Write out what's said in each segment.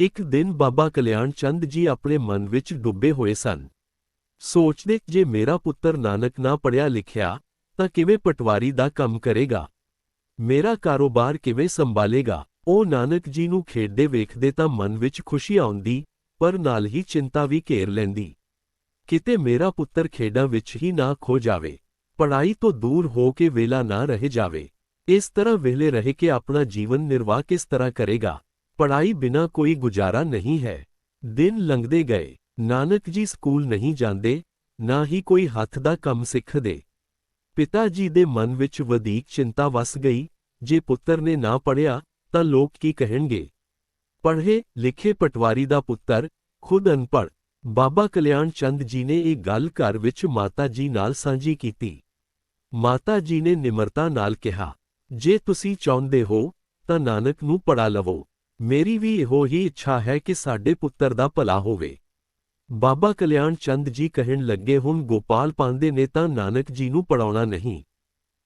ਇੱਕ ਦਿਨ ਬਾਬਾ ਕਲਿਆਣ ਚੰਦ ਜੀ ਆਪਣੇ ਮਨ ਵਿੱਚ ਡੁੱਬੇ ਹੋਏ ਸਨ। ਸੋਚਦੇ ਜੇ ਮੇਰਾ ਪੁੱਤਰ ਨਾਨਕ ਨਾ ਪੜਿਆ ਲਿਖਿਆ, ਤਾਂ ਕਿਵੇਂ ਪਟਵਾਰੀ ਦਾ ਕੰਮ ਕਰੇਗਾ? ਮੇਰਾ ਕਾਰੋਬਾਰ ਕਿਵੇਂ ਸੰਭਾਲੇਗਾ? ਉਹ ਨਾਨਕ ਜੀ ਨੂੰ ਖੇਡਦੇ ਵੇਖਦੇ ਤਾਂ ਮਨ ਵਿੱਚ ਖੁਸ਼ੀ ਆਉਂਦੀ, ਪਰ ਨਾਲ ਹੀ ਚਿੰਤਾ ਵੀ ਘੇਰ ਲੈਂਦੀ। ਕਿਤੇ ਮੇਰਾ ਪੁੱਤਰ ਖੇਡਾਂ ਵਿੱਚ ਹੀ ਨਾ ਖੋ ਜਾਵੇ ਪੜਾਈ ਤੋਂ ਦੂਰ ਹੋ ਕੇ ਵੇਲਾ ਨਾ ਰਹਿ ਜਾਵੇ, ਇਸ ਤਰ੍ਹਾਂ ਵੇਲੇ ਰਹਿ ਕੇ ਆਪਣਾ ਜੀਵਨ ਨਿਰਵਾਹ ਕਿਸ ਤਰ੍ਹਾਂ ਕਰੇਗਾ? ਪੜ੍ਹਾਈ ਬਿਨਾ ਕੋਈ ਗੁਜ਼ਾਰਾ ਨਹੀਂ ਹੈ। ਦਿਨ ਲੰਘਦੇ ਗਏ, ਨਾਨਕ ਜੀ ਸਕੂਲ ਨਹੀਂ ਜਾਂਦੇ, ਨਾ ਹੀ ਕੋਈ ਹੱਥ ਦਾ ਕੰਮ ਸਿੱਖਦੇ। ਪਿਤਾ ਜੀ ਦੇ ਮਨ ਵਿੱਚ ਵਧੇਕ ਚਿੰਤਾ ਵਸ ਗਈ, ਜੇ ਪੁੱਤਰ ਨੇ ਨਾ ਪੜਿਆ ਤਾਂ ਲੋਕ ਕੀ ਕਹਿਣਗੇ? ਪੜ੍ਹੇ ਲਿਖੇ ਪਟਵਾਰੀ ਦਾ ਪੁੱਤਰ, ਖੁਦ ਅਨਪੜ੍ਹ, ਬਾਬਾ ਕਲਿਆਣ ਚੰਦ ਜੀ ਨੇ ਇਹ ਗੱਲ ਘਰ ਵਿੱਚ ਮਾਤਾ ਜੀ ਨਾਲ ਸਾਂਝੀ ਕੀਤੀ। ਮਾਤਾ ਜੀ ਨੇ ਨਿਮਰਤਾ ਨਾਲ ਕਿਹਾ, ਜੇ ਤੁਸੀਂ ਚਾਹੁੰਦੇ ਹੋ, ਤਾਂ ਨਾਨਕ ਨੂੰ ਪੜਾ ਲਵੋ। ਮੇਰੀ ਵੀ ਇਹੋ ਹੀ ਇੱਛਾ ਹੈ ਕਿ ਸਾਡੇ ਪੁੱਤਰ ਦਾ ਭਲਾ ਹੋਵੇ। ਬਾਬਾ ਕਲਿਆਣ ਚੰਦ ਜੀ ਕਹਿਣ ਲੱਗੇ, ਹੁਣ ਗੋਪਾਲ ਪਾਂਦੇ ਨੇ ਤਾਂ ਨਾਨਕ ਜੀ ਨੂੰ ਪੜਾਉਣਾ ਨਹੀਂ।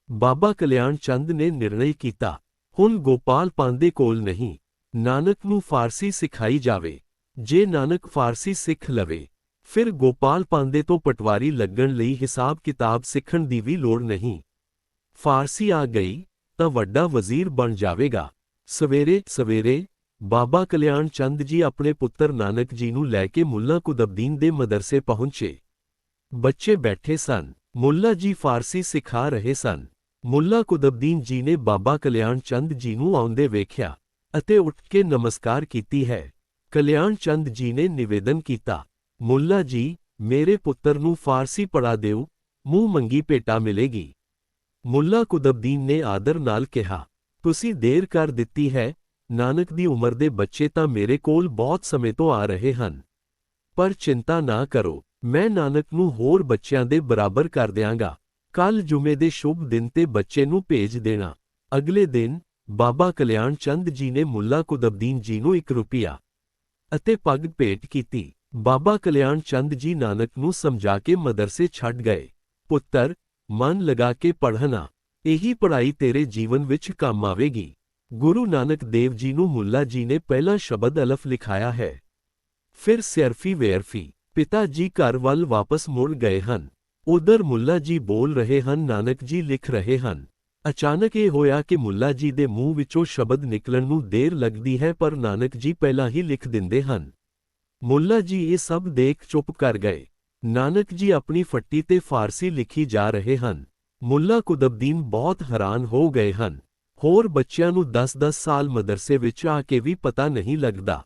ਬਾਬਾ ਕਲਿਆਣ ਚੰਦ ਨੇ ਨਿਰਣੈ ਕੀਤਾ, ਹੁਣ ਗੋਪਾਲ ਪਾਂਦੇ ਕੋਲ ਨਹੀਂ, ਨਾਨਕ ਨੂੰ ਫਾਰਸੀ ਸਿਖਾਈ ਜਾਵੇ। ਜੇ ਨਾਨਕ ਫਾਰਸੀ ਸਿੱਖ ਲਵੇ, ਫਿਰ ਗੋਪਾਲ ਪਾਂਦੇ ਤੋਂ ਪਟਵਾਰੀ ਲੱਗਣ ਲਈ ਹਿਸਾਬ ਕਿਤਾਬ ਸਿੱਖਣ ਦੀ ਵੀ ਲੋੜ ਨਹੀਂ। ਫਾਰਸੀ ਆ ਗਈ, ਤਾਂ ਵੱਡਾ ਵਜ਼ੀਰ ਬਣ ਜਾਵੇਗਾ। ਸਵੇਰੇ ਸਵੇਰੇ ਬਾਬਾ ਕਲਿਆਣ ਚੰਦ ਜੀ ਆਪਣੇ ਪੁੱਤਰ ਨਾਨਕ ਜੀ ਨੂੰ ਲੈ ਕੇ ਮੁੱਲਾ ਕੁਦਬਦੀਨ ਦੇ ਮਦਰਸੇ ਪਹੁੰਚੇ। ਬੱਚੇ ਬੈਠੇ ਸਨ। ਮੁੱਲਾ ਜੀ ਫਾਰਸੀ ਸਿਖਾ ਰਹੇ ਸਨ। ਮੁੱਲਾ ਕੁਦਬਦੀਨ ਜੀ ਨੇ ਬਾਬਾ ਕਲਿਆਣ ਚੰਦ ਜੀ ਨੂੰ ਆਉਂਦੇ ਵੇਖਿਆ ਅਤੇ ਉੱਠ ਕੇ ਨਮਸਕਾਰ ਕੀਤੀ ਹੈ। ਕਲਿਆਣ ਚੰਦ ਜੀ ਨੇ ਨਿਵੇਦਨ ਕੀਤਾ, ਮੁੱਲਾ ਜੀ, ਮੇਰੇ ਪੁੱਤਰ ਨੂੰ ਫਾਰਸੀ ਪੜਾ ਦਿਓ, ਮੂੰਹ ਮੰਗੀ ਭੇਟਾ ਮਿਲੇਗੀ। ਮੁੱਲਾ ਕੁਦਬਦੀਨ ਨੇ ਆਦਰ ਨਾਲ ਕਿਹਾ, ਤੁਸੀਂ ਦੇਰ ਕਰ ਦਿੱਤੀ ਹੈ ਨਾਨਕ ਦੀ ਉਮਰ ਦੇ ਬੱਚੇ ਤਾਂ ਮੇਰੇ ਕੋਲ ਬਹੁਤ ਸਮੇਂ ਤੋਂ ਆ ਰਹੇ ਹਨ। ਪਰ ਚਿੰਤਾ ਨਾ ਕਰੋ, ਮੈਂ ਨਾਨਕ ਨੂੰ ਹੋਰ ਬੱਚਿਆਂ ਦੇ ਬਰਾਬਰ ਕਰ ਦਿਆਂਗਾ। ਕੱਲ ਜੁਮੇ ਦੇ ਸ਼ੁਭ ਦਿਨ ਤੇ ਬੱਚੇ ਨੂੰ ਭੇਜ ਦੇਣਾ। ਅਗਲੇ ਦਿਨ ਬਾਬਾ ਕਲਿਆਣ ਚੰਦ ਜੀ ਨੇ ਮੁੱਲਾ ਕੁਦਬਦੀਨ ਜੀ ਨੂੰ 1 ਰੁਪਿਆ ਅਤੇ ਪੱਗ ਭੇਟ ਕੀਤੀ। ਬਾਬਾ ਕਲਿਆਣ ਚੰਦ ਜੀ ਨਾਨਕ ਨੂੰ ਸਮਝਾ ਕੇ ਮਦਰਸੇ ਛੱਡ ਗਏ। ਪੁੱਤਰ, ਮਨ ਲਗਾ ਕੇ ਪੜ੍ਹਨਾ, ਇਹੀ ਪੜ੍ਹਾਈ ਤੇਰੇ ਜੀਵਨ ਵਿੱਚ ਕੰਮ ਆਵੇਗੀ। ਗੁਰੂ ਨਾਨਕ ਦੇਵ ਜੀ ਨੂੰ ਮੁੱਲਾ ਜੀ ਨੇ ਪਹਿਲਾ ਸ਼ਬਦ ਅਲਫ ਲਿਖਾਇਆ ਹੈ। ਫਿਰ ਸਿਰਫੀ ਵੇਰਫੀ ਪਿਤਾ ਜੀ ਘਰ ਵੱਲ ਵਾਪਸ ਮੁੜ ਗਏ ਹਨ। ਉਧਰ ਮੁੱਲਾ ਜੀ ਬੋਲ ਰਹੇ ਹਨ, ਨਾਨਕ ਜੀ ਲਿਖ ਰਹੇ ਹਨ। ਅਚਾਨਕ ਇਹ ਹੋਇਆ ਕਿ ਮੁੱਲਾ ਜੀ ਦੇ ਮੂੰਹ ਵਿੱਚੋਂ ਸ਼ਬਦ ਨਿਕਲਣ ਨੂੰ ਦੇਰ ਲੱਗਦੀ ਹੈ, ਪਰ ਨਾਨਕ ਜੀ ਪਹਿਲਾਂ ਹੀ ਲਿਖ ਦਿੰਦੇ ਹਨ। ਮੁੱਲਾ ਜੀ ਇਹ ਸਭ ਦੇਖ ਚੁੱਪ ਕਰ ਗਏ। ਨਾਨਕ ਜੀ ਆਪਣੀ ਫੱਟੀ ਤੇ ਫਾਰਸੀ ਲਿਖੀ ਜਾ ਰਹੇ ਹਨ। ਮੁੱਲਾ ਕੁਤਬਦੀਨ ਬਹੁਤ ਹੈਰਾਨ ਹੋ ਗਏ ਹਨ। ਹੋਰ ਬੱਚਿਆਂ ਨੂੰ 10-10 ਸਾਲ ਮਦਰਸੇ ਵਿੱਚ ਆ ਕੇ ਵੀ ਪਤਾ ਨਹੀਂ ਲੱਗਦਾ।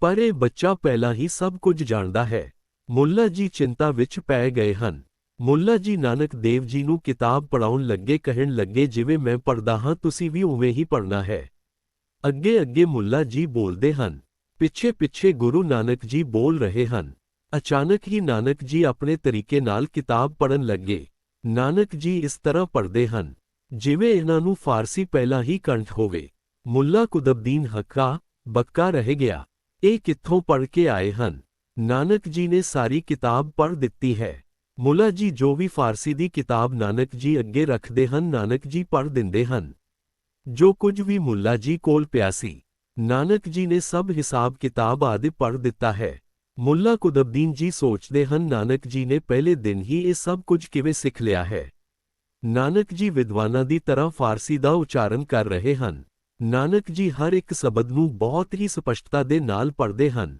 ਪਰ ਇਹ ਬੱਚਾ ਪਹਿਲਾਂ ਹੀ ਸਭ ਕੁਝ ਜਾਣਦਾ ਹੈ। ਮੁੱਲਾ ਜੀ ਚਿੰਤਾ ਵਿੱਚ ਪੈ ਗਏ ਹਨ। ਮੁੱਲਾ ਜੀ ਨਾਨਕ ਦੇਵ ਜੀ ਨੂੰ ਕਿਤਾਬ ਪੜਾਉਣ ਲੱਗੇ ਕਹਿਣ ਲੱਗੇ, ਜਿਵੇਂ ਮੈਂ ਪੜਦਾ ਹਾਂ, ਤੁਸੀਂ ਵੀ ਉਵੇਂ ਹੀ ਪੜਨਾ ਹੈ। ਅੱਗੇ ਅੱਗੇ ਮੁੱਲਾ ਜੀ ਬੋਲਦੇ ਹਨ। ਪਿੱਛੇ ਪਿੱਛੇ ਗੁਰੂ ਨਾਨਕ ਜੀ ਬੋਲ ਰਹੇ ਹਨ। ਅਚਾਨਕ ਹੀ ਨਾਨਕ ਜੀ ਆਪਣੇ ਤਰੀਕੇ ਨਾਲ ਕਿਤਾਬ ਪੜਨ ਲੱਗੇ। ਨਾਨਕ ਜੀ ਇਸ ਤਰ੍ਹਾਂ ਪੜਦੇ ਹਨ ਜਿਵੇਂ ਇਹਨਾਂ ਨੂੰ ਫਾਰਸੀ ਪਹਿਲਾਂ ਹੀ ਕੰਠ ਹੋਵੇ। ਮੁੱਲਾ ਕੁਦਬਦੀਨ ਹੱਕਾ, ਬੱਕਾ ਰਹਿ ਗਿਆ। ਇਹ ਕਿੱਥੋਂ ਪੜ੍ਹ ਕੇ ਆਏ ਹਨ? ਨਾਨਕ ਜੀ ਨੇ ਸਾਰੀ ਕਿਤਾਬ ਪੜ੍ਹ ਦਿੱਤੀ ਹੈ। ਮੁੱਲਾ ਜੀ ਜੋ ਵੀ ਫਾਰਸੀ ਦੀ ਕਿਤਾਬ ਨਾਨਕ ਜੀ ਅੱਗੇ ਰੱਖਦੇ ਹਨ, ਨਾਨਕ ਜੀ ਪੜ੍ਹ ਦਿੰਦੇ ਹਨ। ਜੋ ਕੁਝ ਵੀ ਮੁੱਲਾ ਜੀ ਕੋਲ ਪਿਆ ਸੀ, ਨਾਨਕ ਜੀ ਨੇ ਸਭ ਹਿਸਾਬ ਕਿਤਾਬ ਆਦਿ ਪੜ੍ਹ ਦਿੱਤਾ ਹੈ। ਮੁੱਲਾ ਕੁਦਬਦੀਨ ਜੀ ਸੋਚਦੇ ਹਨ, ਨਾਨਕ ਜੀ ਨੇ ਪਹਿਲੇ ਦਿਨ ਹੀ ਇਹ ਸਭ ਕੁਝ ਕਿਵੇਂ ਸਿੱਖ ਲਿਆ ਹੈ। ਨਾਨਕ ਜੀ ਵਿਦਵਾਨਾਂ ਦੀ ਤਰ੍ਹਾਂ ਫਾਰਸੀ ਦਾ ਉਚਾਰਨ ਕਰ ਰਹੇ ਹਨ। ਨਾਨਕ ਜੀ ਹਰ ਇੱਕ ਸ਼ਬਦ ਨੂੰ ਬਹੁਤ ਹੀ ਸਪਸ਼ਟਤਾ ਦੇ ਨਾਲ ਪੜ੍ਹਦੇ ਹਨ।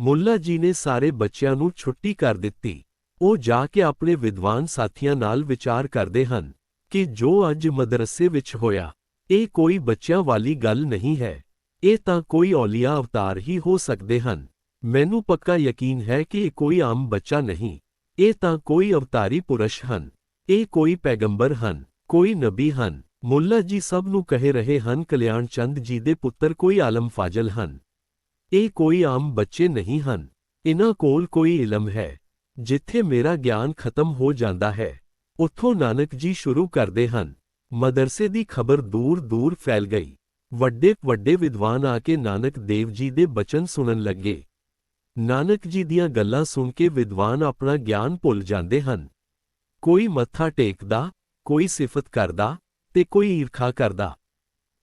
ਮੁੱਲਾ ਜੀ ਨੇ ਸਾਰੇ ਬੱਚਿਆਂ ਨੂੰ ਛੁੱਟੀ ਕਰ ਦਿੱਤੀ। ਉਹ ਜਾ ਕੇ ਆਪਣੇ ਵਿਦਵਾਨ ਸਾਥੀਆਂ ਨਾਲ ਵਿਚਾਰ ਕਰਦੇ ਹਨ ਕਿ ਜੋ ਅੱਜ ਮਦਰਸੇ ਵਿੱਚ ਹੋਇਆ, ਇਹ ਕੋਈ ਬੱਚਿਆਂ ਵਾਲੀ ਗੱਲ ਨਹੀਂ ਹੈ। ਇਹ ਤਾਂ ਕੋਈ ਔਲੀਆ ਅਵਤਾਰ ਹੀ ਹੋ ਸਕਦੇ ਹਨ। ਮੈਨੂੰ ਪੱਕਾ ਯਕੀਨ ਹੈ ਕਿ ਇਹ ਕੋਈ ਆਮ ਬੱਚਾ ਨਹੀਂ। ਇਹ ਤਾਂ ਕੋਈ ਅਵਤਾਰੀ ਪੁਰਸ਼ ਹਨ। ਇਹ ਕੋਈ ਪੈਗੰਬਰ ਹਨ, ਕੋਈ ਨਬੀ ਹਨ, ਮੁੱਲਾ ਜੀ ਸਭ ਨੂੰ ਕਹਿ ਰਹੇ ਹਨ, ਕਲਿਆਣ ਚੰਦ ਜੀ ਦੇ ਪੁੱਤਰ ਕੋਈ ਆਲਮ ਫਾਜ਼ਲ ਹਨ। ਇਹ ਕੋਈ ਆਮ ਬੱਚੇ ਨਹੀਂ ਹਨ। ਇਹਨਾਂ ਕੋਲ ਕੋਈ ਇਲਮ ਹੈ, ਜਿੱਥੇ ਮੇਰਾ ਗਿਆਨ ਖਤਮ ਹੋ ਜਾਂਦਾ ਹੈ। ਉੱਥੋਂ ਨਾਨਕ ਜੀ ਸ਼ੁਰੂ ਕਰਦੇ ਹਨ। ਮਦਰਸੇ ਦੀ ਖਬਰ ਦੂਰ-ਦੂਰ ਫੈਲ ਗਈ। ਵੱਡੇ ਵੱਡੇ ਵਿਦਵਾਨ ਆ ਕੇ ਨਾਨਕ ਦੇਵ ਜੀ ਦੇ ਬਚਨ ਸੁਣਨ ਲੱਗੇ। ਨਾਨਕ ਜੀ ਦੀਆਂ ਗੱਲਾਂ ਸੁਣ ਕੇ ਵਿਦਵਾਨ ਆਪਣਾ ਗਿਆਨ ਭੁੱਲ ਜਾਂਦੇ ਹਨ। ਕੋਈ ਮੱਥਾ ਟੇਕਦਾ, ਕੋਈ ਸਿਫਤ ਕਰਦਾ ਤੇ ਕੋਈ ਈਰਖਾ ਕਰਦਾ।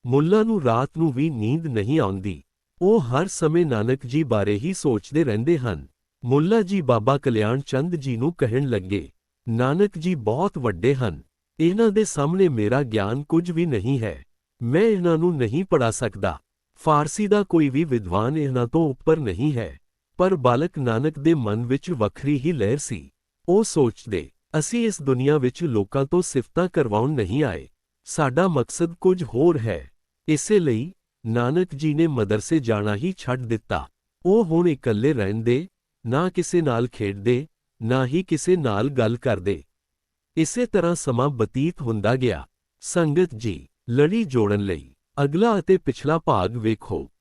ਮੁੱਲਾ ਨੂੰ ਰਾਤ ਨੂੰ ਵੀ ਨੀਂਦ ਨਹੀਂ ਆਉਂਦੀ। ਉਹ ਹਰ ਸਮੇਂ ਨਾਨਕ ਜੀ ਬਾਰੇ ਹੀ ਸੋਚਦੇ ਰਹਿੰਦੇ ਹਨ। ਮੁੱਲਾ ਜੀ ਬਾਬਾ ਕਲਿਆਣ ਚੰਦ ਜੀ ਨੂੰ ਕਹਿਣ ਲੱਗੇ, ਨਾਨਕ ਜੀ ਬਹੁਤ ਵੱਡੇ ਹਨ। ਇਹਨਾਂ ਦੇ ਸਾਹਮਣੇ ਮੇਰਾ ਗਿਆਨ ਕੁਝ ਵੀ ਨਹੀਂ ਹੈ। ਮੈਂ ਇਹਨਾਂ ਨੂੰ ਨਹੀਂ ਪੜਾ ਸਕਦਾ। ਫਾਰਸੀ ਦਾ ਕੋਈ ਵੀ ਵਿਦਵਾਨ ਇਹਨਾਂ ਤੋਂ ਉੱਪਰ ਨਹੀਂ ਹੈ। ਪਰ ਬਾਲਕ ਨਾਨਕ ਦੇ ਮਨ ਵਿੱਚ ਵੱਖਰੀ ਹੀ ਲਹਿਰ ਸੀ। ਉਹ ਸੋਚਦੇ ਅਸੀਂ ਇਸ ਦੁਨੀਆ ਵਿੱਚ ਲੋਕਾਂ ਤੋਂ ਸਿਫਤਾਂ ਕਰਵਾਉਣ ਨਹੀਂ ਆਏ। ਸਾਡਾ ਮਕਸਦ ਕੁਝ ਹੋਰ ਹੈ। ਇਸੇ ਲਈ ਨਾਨਕ ਜੀ ਨੇ ਮਦਰਸੇ ਜਾਣਾ ਹੀ ਛੱਡ ਦਿੱਤਾ। ਉਹ ਹੁਣ ਇਕੱਲੇ ਰਹਿੰਦੇ, ਨਾ ਕਿਸੇ ਨਾਲ ਖੇਡਦੇ, ਨਾ ਹੀ ਕਿਸੇ ਨਾਲ ਗੱਲ ਕਰਦੇ। ਇਸੇ ਤਰ੍ਹਾਂ ਸਮਾਂ ਬਤੀਤ ਹੁੰਦਾ ਗਿਆ। ਸੰਗਤ ਜੀ, ਲੜੀ ਜੋੜਨ ਲਈ ਅਗਲਾ ਅਤੇ ਪਿਛਲਾ ਭਾਗ ਵੇਖੋ।